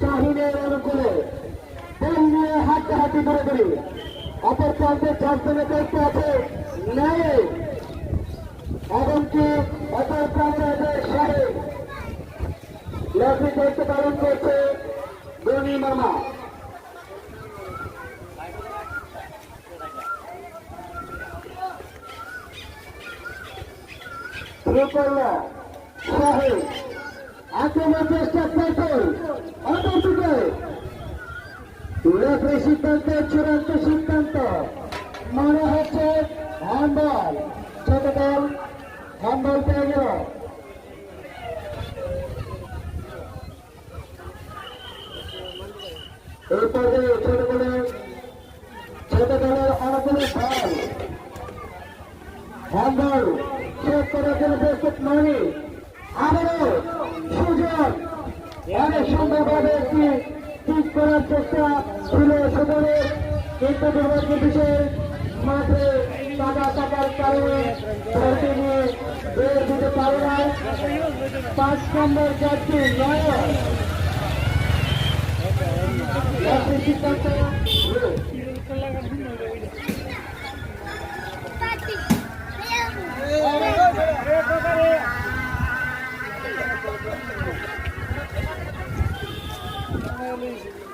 চাহিনের অনুকূলে নিয়ে হাড্ডাহাড্ডি করে করি অপর প্রান্তে চারজনের দায়িত্ব আছে ন্যায়ে। এমনকি অপর প্রান্তে আছে সাহেব লক্ষ্মী দায়িত্ব পালন করছে গনি মামা। রূপল্লা সাহেব আক্রমণ চেষ্টা পেটল রেফারি সিদ্ধান্তের চূড়ান্ত সিদ্ধান্ত। মনে হচ্ছে হ্যান্ডবল ছোট দল হ্যান্ডবল পেয়ে গেল। এই পর্যায়ে ছোট সুযোগ। অনেক সুন্দরভাবে একটি ঠিক করার চেষ্টা ছিল সুবলের কিন্তু দুর্ভাগ্যবিশেষ মাঠে টাকা টাকার কারণে ধরতে নিয়ে বের দিতে পারে না পাঁচ নম্বর যাত্রী নয় Thank you.